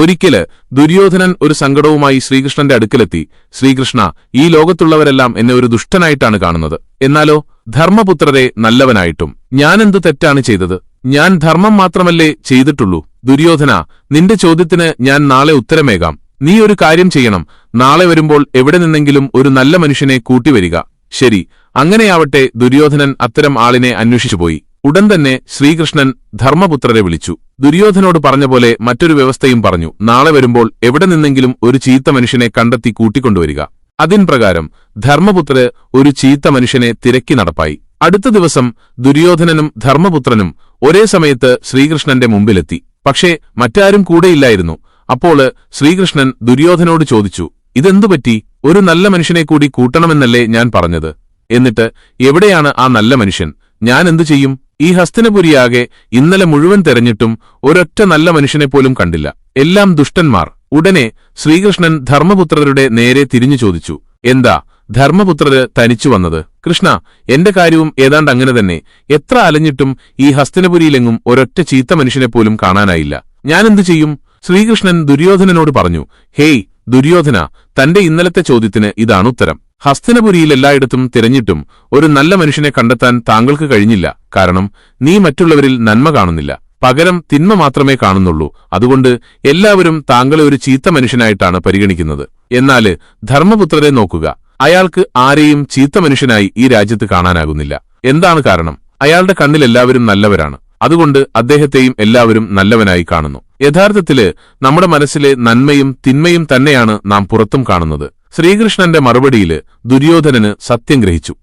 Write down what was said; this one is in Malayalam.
ഒരിക്കൽ ദുര്യോധനൻ ഒരു സങ്കടവുമായി ശ്രീകൃഷ്ണന്റെ അടുക്കലെത്തി. ശ്രീകൃഷ്ണ ഈ ലോകത്തുള്ളവരെല്ലാം എന്നെ ഒരു ദുഷ്ടനായിട്ടാണ് കാണുന്നത്. എന്നാലോ ധർമ്മപുത്രരെ നല്ലവനായിട്ടും. ഞാനെന്തു തെറ്റാണ് ചെയ്തത്? ഞാൻ ധർമ്മം മാത്രമല്ലേ ചെയ്തിട്ടുള്ളൂ. ദുര്യോധന നിന്റെ ചോദ്യത്തിന് ഞാൻ നാളെ ഉത്തരമേകാം. നീ ഒരു കാര്യം ചെയ്യണം. നാളെ വരുമ്പോൾ എവിടെ നിന്നെങ്കിലും ഒരു നല്ല മനുഷ്യനെ കൂട്ടിവരിക. ശരി അങ്ങനെയാവട്ടെ ദുര്യോധനൻ അത്തരം ആളിനെ അന്വേഷിച്ചുപോയി. ഉടൻ തന്നെ ശ്രീകൃഷ്ണൻ ധർമ്മപുത്രരെ വിളിച്ചു. ദുര്യോധനോട് പറഞ്ഞ പോലെ മറ്റൊരു വ്യവസ്ഥയും പറഞ്ഞു. നാളെ വരുമ്പോൾ എവിടെ നിന്നെങ്കിലും ഒരു ചീത്ത മനുഷ്യനെ കണ്ടെത്തി കൂട്ടിക്കൊണ്ടുവരിക. അതിൻ പ്രകാരം ധർമ്മപുത്രര് ഒരു ചീത്ത മനുഷ്യനെ തിരക്കി നടപ്പായി. അടുത്ത ദിവസം ദുര്യോധനനും ധർമ്മപുത്രനും ഒരേ സമയത്ത് ശ്രീകൃഷ്ണന്റെ മുമ്പിലെത്തി. പക്ഷേ മറ്റാരും കൂടെയില്ലായിരുന്നു. അപ്പോൾ ശ്രീകൃഷ്ണൻ ദുര്യോധനോട് ചോദിച്ചു ഇതെന്തുപറ്റി ഒരു നല്ല മനുഷ്യനെ കൂടി കൂട്ടണമെന്നല്ലേ ഞാൻ പറഞ്ഞത്? എന്നിട്ട് എവിടെയാണ് ആ നല്ല മനുഷ്യൻ? ഞാൻ എന്തു ചെയ്യും? ഈ ഹസ്തിനപുരിയാകെ ഇന്നലെ മുഴുവൻ തെരഞ്ഞിട്ടും ഒരൊറ്റ നല്ല മനുഷ്യനെ പോലും കണ്ടില്ല. എല്ലാം ദുഷ്ടന്മാർ. ഉടനെ ശ്രീകൃഷ്ണൻ ധർമ്മപുത്രരുടെ നേരെ തിരിഞ്ഞു ചോദിച്ചു എന്താ ധർമ്മപുത്രര് തനിച്ചു വന്നത്? കൃഷ്ണ എന്റെ കാര്യവും ഏതാണ്ട് അങ്ങനെ തന്നെ. എത്ര അലഞ്ഞിട്ടും ഈ ഹസ്തനപുരിയിലെങ്ങും ഒരൊറ്റ ചീത്ത മനുഷ്യനെ പോലും കാണാനായില്ല. ഞാനെന്തു ചെയ്യും? ശ്രീകൃഷ്ണൻ ദുര്യോധനനോട് പറഞ്ഞു ഹേയ് ദുര്യോധന തന്റെ ഇന്നലത്തെ ചോദ്യത്തിന് ഇതാണ് ഉത്തരം. ഹസ്തനപുരിയിൽ എല്ലായിടത്തും തിരഞ്ഞിട്ടും ഒരു നല്ല മനുഷ്യനെ കണ്ടെത്താൻ താങ്കൾക്ക് കഴിഞ്ഞില്ല. കാരണം നീ മറ്റുള്ളവരിൽ നന്മ കാണുന്നില്ല. പകരം തിന്മ മാത്രമേ കാണുന്നുള്ളൂ. അതുകൊണ്ട് എല്ലാവരും താങ്കളെ ഒരു ചീത്ത മനുഷ്യനായിട്ടാണ് പരിഗണിക്കുന്നത്. എന്നാൽ ധർമ്മപുത്രരെ നോക്കുക. അയാൾക്ക് ആരെയും ചീത്ത മനുഷ്യനായി ഈ രാജ്യത്ത് കാണാനാകുന്നില്ല. എന്താണ് കാരണം? അയാളുടെ കണ്ണിൽ എല്ലാവരും നല്ലവരാണ്. അതുകൊണ്ട് അദ്ദേഹത്തെയും എല്ലാവരും നല്ലവനായി കാണുന്നു. യഥാർത്ഥത്തിൽ നമ്മുടെ മനസ്സിലെ നന്മയും തിന്മയും തന്നെയാണ് നാം പുറത്തും കാണുന്നത്. ശ്രീകൃഷ്ണന്റെ മറുപടിയിൽ ദുര്യോധനന് സത്യം ഗ്രഹിച്ചു